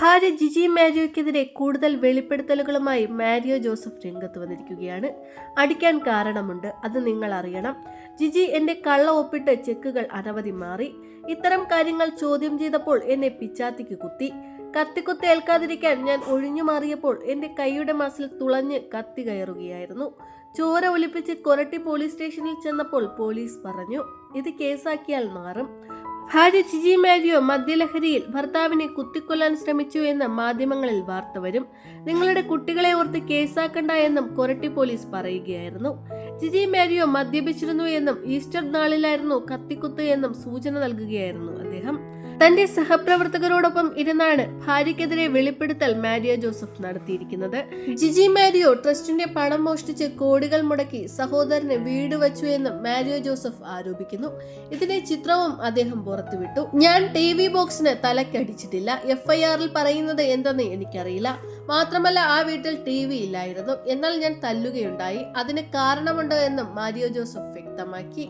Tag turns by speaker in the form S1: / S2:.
S1: ഭാര്യ ജിജി മാരിയോയ്ക്കെതിരെ കൂടുതൽ വെളിപ്പെടുത്തലുകളുമായി Mario Joseph രംഗത്ത് വന്നിരിക്കുകയാണ്. അടിക്കാൻ കാരണമുണ്ട് അത് നിങ്ങൾ അറിയണം. ജിജി എന്റെ കള്ള ഒപ്പിട്ട് ചെക്കുകൾ അനവധി മാറി. ഇത്തരം കാര്യങ്ങൾ ചോദ്യം ചെയ്തപ്പോൾ എന്നെ പിച്ചാത്തിക്ക് കുത്തി. കത്തിക്കുത്ത് ഏൽക്കാതിരിക്കാൻ ഞാൻ ഒഴിഞ്ഞു മാറിയപ്പോൾ എന്റെ കൈയുടെ മസിൽ തുളഞ്ഞ് കത്തി കയറുകയായിരുന്നു. ചോര ഒലിപ്പിച്ച് കൊരട്ടി പോലീസ് സ്റ്റേഷനിൽ ചെന്നപ്പോൾ പോലീസ് പറഞ്ഞു ഇത് കേസാക്കിയാൽ മാറും ഭാര്യ ചിജി മാരിയോ മദ്യലഹരിയിൽ ഭർത്താവിനെ കുത്തിക്കൊല്ലാൻ ശ്രമിച്ചു എന്ന് മാധ്യമങ്ങളിൽ വാർത്ത വരും. നിങ്ങളുടെ കുട്ടികളെ ഓർത്ത് കേസാക്കണ്ട എന്നും കൊരട്ടി പോലീസ് പറയുകയായിരുന്നു. ജിജി മാരിയോ മദ്യപിച്ചിരുന്നു എന്നും ഈസ്റ്റർ നാളിലായിരുന്നു കത്തിക്കുത്ത് എന്നും സൂചന നൽകുകയായിരുന്നു അദ്ദേഹം. തന്റെ സഹപ്രവർത്തകരോടൊപ്പം ഇരുന്നാണ് ഭാര്യയ്ക്കെതിരെ വെളിപ്പെടുത്തൽ മാരിയോ ജോസഫ് നടത്തിയിരിക്കുന്നത്. ജിജി മാരിയോ ട്രസ്റ്റിന്റെ പണം മോഷ്ടിച്ച് കോടികൾ മുടക്കി സഹോദരന് വീട് വച്ചു എന്ന് മാരിയോ ജോസഫ് ആരോപിക്കുന്നു. ഇതിന്റെ ചിത്രവും അദ്ദേഹം പുറത്തുവിട്ടു. ഞാൻ ടി വി ബോക്സിന് തലക്കടിച്ചിട്ടില്ല. എഫ് ഐ ആറിൽ പറയുന്നത് എന്തെന്ന് എനിക്കറിയില്ല. മാത്രമല്ല ആ വീട്ടിൽ ടി വി ഇല്ലായിരുന്നു. എന്നാൽ ഞാൻ തല്ലുകയുണ്ടായി. അതിന് കാരണമുണ്ട് എന്നും മാരിയോ ജോസഫ് വ്യക്തമാക്കി.